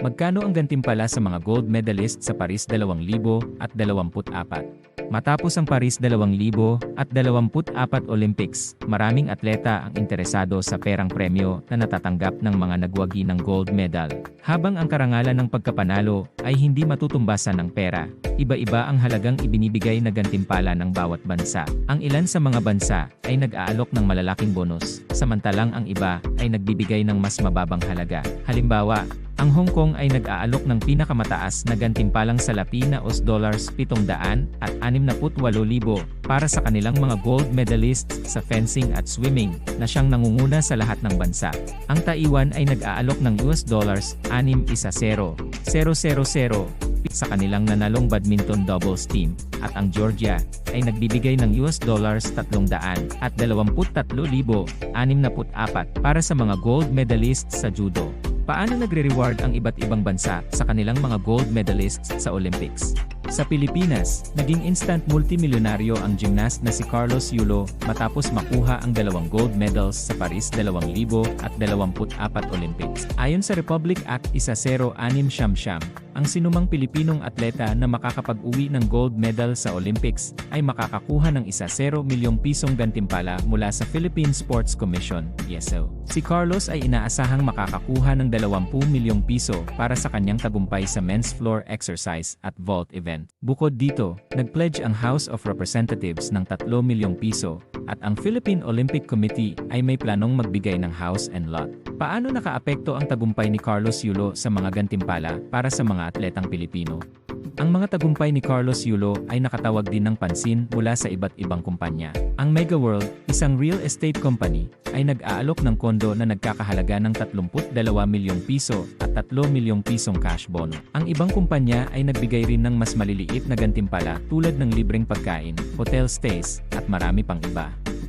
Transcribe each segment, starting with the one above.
Magkano ang gantimpala sa mga gold medalist sa Paris 2024? Matapos ang Paris 2024 Olympics, maraming atleta ang interesado sa perang premyo na natatanggap ng mga nagwagi ng gold medal. Habang ang karangalan ng pagkapanalo ay hindi matutumbasan ng pera, iba-iba ang halagang ibinibigay na gantimpala ng bawat bansa. Ang ilan sa mga bansa ay nag-aalok ng malalaking bonus, samantalang ang iba ay nagbibigay ng mas mababang halaga. Halimbawa, ang Hong Kong ay nag-aalok ng pinakamataas na gantimpalang salapi na US dollars 700 at 68,000 para sa kanilang mga gold medalists sa fencing at swimming na siyang nangunguna sa lahat ng bansa. Ang Taiwan ay nag-aalok ng US dollars 6 isa 0, 000 sa kanilang nanalong badminton doubles team at ang Georgia ay nagbibigay ng US dollars 300 at 23,064 para sa mga gold medalists sa judo. Paano nagre-reward ang iba't ibang bansa sa kanilang mga gold medalists sa Olympics? Sa Pilipinas, naging instant multimilyonaryo ang gymnast na si Carlos Yulo matapos makuha ang dalawang gold medals sa Paris 2024 Olympics. Ayon sa Republic Act 1060 Siyam-Siyam, ang sinumang Pilipinong atleta na makakapag-uwi ng gold medal sa Olympics ay makakakuha ng isa 0 milyong pisong gantimpala mula sa Philippine Sports Commission, PSO. Si Carlos ay inaasahang makakakuha ng 20 milyong piso para sa kanyang tagumpay sa men's floor exercise at vault event. Bukod dito, nag-pledge ang House of Representatives ng 3 milyong piso at ang Philippine Olympic Committee ay may planong magbigay ng house and lot. Paano nakaapekto ang tagumpay ni Carlos Yulo sa mga gantimpala para sa mga atletang Pilipino? Ang mga tagumpay ni Carlos Yulo ay nakatawag din ng pansin mula sa iba't ibang kumpanya. Ang Mega World, isang real estate company, ay nag-aalok ng kondo na nagkakahalaga ng 32 milyong piso at 3 milyong pisong cash bono. Ang ibang kumpanya ay nagbigay rin ng mas maliliit na gantimpala tulad ng libreng pagkain, hotel stays, at marami pang iba.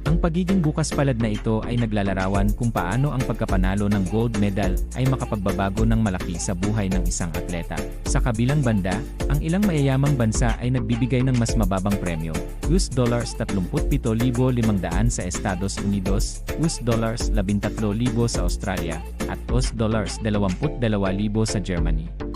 Ang pagiging bukas palad na ito ay naglalarawan kung paano ang pagkapanalo ng gold medal ay makapagbabago ng malaki sa buhay ng isang atleta. Sa kabilang banda, ang ilang mayayamang bansa ay nagbibigay ng mas mababang premyo, US dollars 37,500 sa Estados Unidos, US dollars 13,000 sa Australia, at US dollars 22,000 sa Germany.